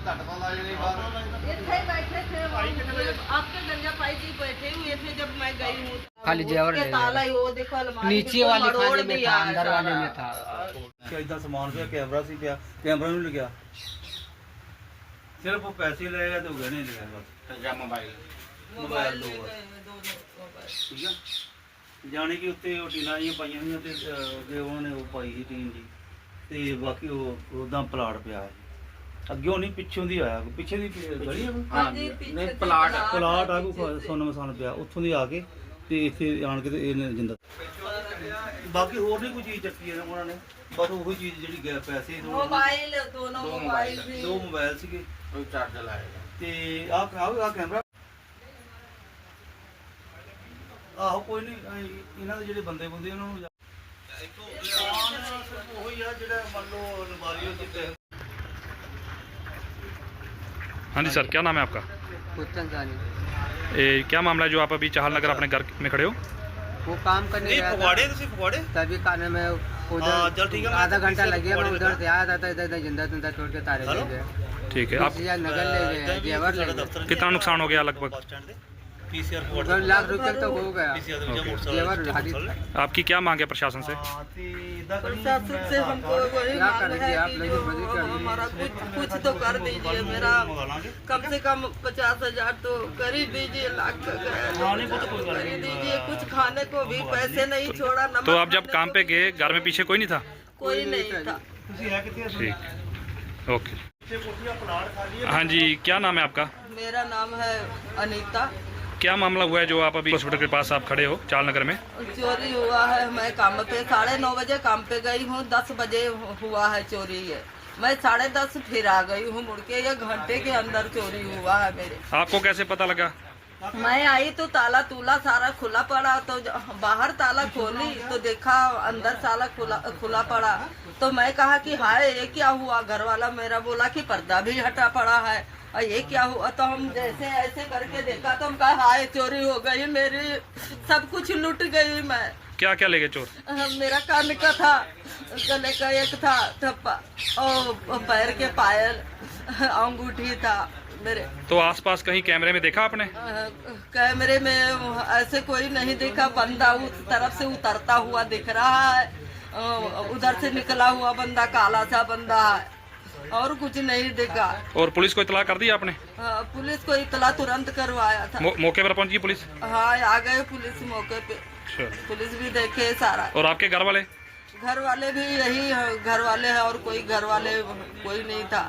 ਝਟਕਾ ਲਾ ਜਣੇ ਬਾਹਰ ਇੱਥੇ ही बैठे थे वो आपके गंजा पाई जी बैठे हुए थे जब मैं गई हूँ खाली जेवर उसके ले ताला ही वो देखो अलमारी नीचे बिल्कुल वाले मरोड़ खाने में दिया था है अंदर वाले सारा। में था ਕਿ ਇਦਾਂ ਸਮਾਨ ਪਿਆ ਕੈਮਰਾ ਸੀ ਪਿਆ ਕੈਮਰਾ ਨੂੰ ਲੱਗਿਆ ਸਿਰਫ ਉਹ ਪੈਸੇ ਲਏ ਗਏ ਤੇ ਉਹ ਗਹਿਣੇ ਲਏ ਗਏ ਬਸ ਜਾਂ ਮੋਬਾਈਲ मोबाइल दो ले बार। गए हैं, दोनों मोबाइल। ਠੀਕ ਆ ਜਾਣੀ ਕਿ ਉੱਤੇ ਉਹ ਟੀਨਾਂ ਜਿਹੀਆਂ ਪਾਈਆਂ ਹੋਈਆਂ ਤੇ ਅਹ, ਅੱਗੇ ਉਹਨਾਂ ਨੇ ਉਹ ਪਾਈ ਸੀ ਟੀਨ ਜੀ ਤੇ ਬਾਕੀ ਉਹ ਉਦਾਂ ਪਲਾਟ ਪਿਆ ਸੀ ਅੱਗੇ ਨਹੀਂ ਪਿੱਛੋਂ ਦੀ ਆਇਆ ਕੋਈ ਪਿੱਛੇ ਦੀ ਪ- ਗਲੀ ਆ ਕੋਈ? हाँ हाँ जी, जी, पीछे नहीं, से प्लाट- ਪਲਾਟ ਆ पीछे ਕੋਈ से। ਸੋਨਾ ਮਸਾਨ ਪਿਆ ਉੱਥੋਂ ਦੀ ਆ ਕੇ ਤੇ ਇੱਥੇ ਆਣ ਕੇ ਤੇ ਇਹਨੇ ਜਿੰਦਾ ਬਾਕੀ ਹੋਰ ਨਹੀਂ ਕੋਈ ਚੀਜ਼ ਚੱਕੀ ਇਹਨਾਂ ਉਹਨਾਂ ਨੇ ਬਸ ਉਹੀ ਚੀਜ਼ ਜਿਹੜੀ ਗੈ ਪੈਸੇ ਦੋ मोबाइल दोनों दो मोबाइल मोबाइल, भी ਦੋ ਮੋਬਾਈਲ ਸੀਗੇ ਕੋਈ ਚਾਰਜਰ ਲਾਏਗਾ ਤੇ ਆਹ ਆਹ ਆਹ ਕੈਮਰਾ ਆਹੋ ਕੋਈ ਨਹੀਂ ਐਂ ਇਹਨਾਂ ਦੇ ਜਿਹੜੇ ਬੰਦੇ ਬੰਦੇ ਉਹਨਾਂ ਨੂੰ ਜਾ- ਸਮਾਨ ਸਿਰਫ ਉਹੀ ਆ ਜਿਹੜਾ ਮੰਨ ਲਓ ਅਲਮਾਰੀ ਉਹ ਤੇ हाँ जी सर क्या नाम है आपका पुतन सानी ए, क्या मामला है जो आप अभी चाहल नगर अपने घर में खड़े हो वो काम करने गया था तभी कारण में उधर आधा घंटा लग गया मैं उधर से आया था इधर इधर जिंदा जिंदा छोड़ के तारे ले गए ठीक है आप नगर ले गए जेवर ले गए कितना नुकसान हो गया लगभग लाख आपकी क्या मांग है प्रशासन से? प्रशासन से हमको कुछ तो कर दीजिए मेरा कम से कम पचास हज़ार तो कर ही दीजिए लाख दीजिए कुछ खाने को भी पैसे नहीं छोड़ा तो आप जब काम पे गए घर में पीछे कोई नहीं था? कोई नहीं था। ओके। हाँ जी क्या नाम है आपका? मेरा नाम है अनीता। क्या मामला हुआ है जो आप अभी हॉस्पिटल के पास आप खड़े हो चाल नगर में? चोरी हुआ है मैं काम पे साढ़े नौ बजे काम पे गई हूँ दस बजे हुआ है चोरी है मैं साढ़े दस फिर आ गई हूँ मुड़ के ये घंटे के अंदर चोरी हुआ है मेरे। आपको कैसे पता लगा? मैं आई तो ताला तूला सारा खुला पड़ा तो बाहर ताला खोली तो देखा अंदर ताला खुला खुला पड़ा। तो मैं कहा कि हाय ये क्या हुआ? घर वाला मेरा बोला कि पर्दा भी हटा पड़ा है। और ये क्या हुआ? तो हम जैसे ऐसे करके देखा तो हम कहा हाय चोरी हो गई मेरी। सब कुछ लुट गई मैं। क्या क्या ले गए चोर मेरा कान का था गले का एक था ठप्पा और पैर के पायल अंगूठी था मेरे। तो आसपास कहीं कैमरे में देखा आपने? कैमरे में ऐसे कोई नहीं देखा बंदा उस तरफ़ से उतरता हुआ दिख रहा है उधर से निकला हुआ बंदा काला सा बंदा है। और कुछ नहीं देखा और पुलिस को इतला कर दी आपने अ, पुलिस को इतला तुरंत करवाया था मौ, मौके पर पहुंची पुलिस हाँ आ गए पुलिस मौके पे अच्छा पुलिस भी देखे सारा और आपके घर वाले घर वाले भी यही है, घर वाले हैं और कोई घर वाले कोई नहीं था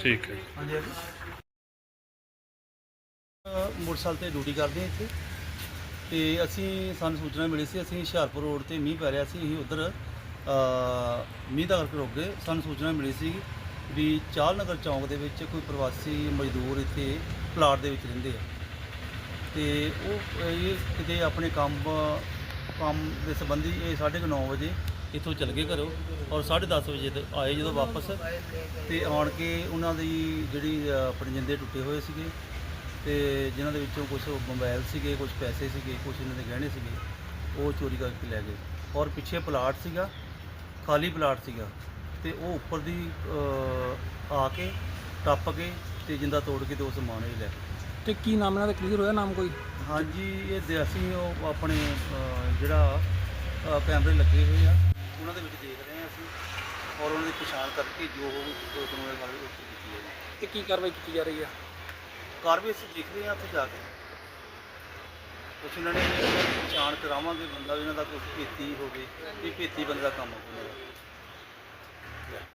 ठीक है ਹਾਂਜੀ ਹਾਂਜੀ ਅਹ ਮੋਟਰਸਾਈਕਲ ਤੇ ਡਿਊਟੀ ਕਰਦੇ ਹਾਂ ਇੱਥੇ ਤੇ ਅਸੀਂ ਸਾਨੂੰ ਸੂਚਨਾ ਮਿਲੀ ਸੀ ਅਸੀਂ ਹੁਸ਼ਿਆਰਪੁਰ ਰੋਡ ਤੇ ਮੀਂਹ ਪੈ ਰਿਹਾ ਸੀ ਅਸੀਂ ਉਧਰ ਮੀਂਹ ਦਾ ਕਰਕੇ ਰੁਕ ਗਏ ਸਾਨੂੰ ਸੂਚਨਾ ਮਿਲੀ ਸੀ ਵੀ ਚਾਲ ਨਗਰ ਚੌਂਕ ਦੇ ਵਿੱਚ ਕੋਈ ਪ੍ਰਵਾਸੀ ਮਜ਼ਦੂਰ ਇੱਥੇ ਪਲਾਟ ਦੇ ਵਿੱਚ ਰਹਿੰਦੇ ਆ। ਤੇ ਉਹ, ਇਹ ਕਿਤੇ ਆਪਣੇ ਕੰਮ ਕੰਮ ਦੇ ਸੰਬੰਧੀ ਇਹ 9:30 ਵਜੇ ਇੱਥੋਂ ਚਲ ਗਏ ਘਰੋਂ ਔਰ 10:30 ਵਜੇ ਤੇ ਆਏ ਜਦੋਂ ਵਾਪਸ ਤੇ ਆਣ ਕੇ ਉਹਨਾਂ ਦੀ ਜਿਹੜੀ ਆਪਣੇ ਜਿੰਦੇ ਟੁੱਟੇ ਹੋਏ ਸੀਗੇ ਤੇ ਜਿਨ੍ਹਾਂ ਦੇ ਵਿੱਚੋਂ ਕੁਝ ਮੋਬਾਈਲ ਸੀਗੇ ਕੁਝ ਪੈਸੇ ਸੀਗੇ ਕੁਝ ਇਹਨਾਂ ਦੇ ਗਹਿਣੇ ਸੀਗੇ, ਉਹ ਚੋਰੀ ਕਰਕੇ ਲੈ ਗਏ। ਔਰ ਪਿੱਛੇ ਪਲਾਟ ਸੀਗਾ, ਖਾਲੀ ਪਲਾਟ ਸੀਗਾ। ਤੇ ਉਹ ਉੱਪਰ ਦੀ ਅ, ਆ ਕੇ ਟੱਪ ਕੇ ਤੇ ਜਿੰਦਾ ਤੋੜ ਕੇ ਤੇ ਉਹ ਸਮਾਨ ਹੀ ਲੈ ਗਏ। ਤੇ ਕੀ ਨਾਮ ਇਹਨਾਂ ਦਾ? ਕਲੀਅਰ ਹੋਇਆ ਨਾਮ ਕੋਈ? ਹਾਂਜੀ ਇਹ ਦੇ- ਅਸੀਂ ਉਹ ਆਪਣੇ ਜਿਹੜਾ ਕੈਮਰੇ ਲੱਗੇ ਹੋਏ ਆ ਉਹਨਾਂ ਦੇ ਵਿੱਚ ਦੇਖ ਰਹੇ ਹਾਂ ਅਸੀਂ ਔਰ ਉਹਨਾਂ ਦੀ ਪਛਾਣ ਕਰਕੇ ਜੋ ਉਹ ਕਾਨੂੰਨ ਕਾਰਵਾਈ ਉਹ ਕੀਤੀ ਹੈ। ਤੇ ਕੀ ਕਾਰਵਾਈ ਕੀਤੀ ਜਾ ਰਹੀ ਹੈ? ਕਾਰਵਾਈ ਅਸੀਂ ਦੇਖ ਰਹੇ ਹਾਂ ਉੱਥੇ ਜਾ ਕੇ। ਕੁਛ ਇਹਨਾਂ ਨੇ ਪਛਾਣ ਕਰਾਵਾਂਗੇ ਬੰਦਾ ਵੀ ਇਹਨਾਂ ਦਾ ਕੁਝ ਭੇਤੀ ਹੋਵੇ ਇਹ ਭੇਤੀ ਬੰਦੇ ਦਾ ਕੰਮ ਹੋਊਗਾ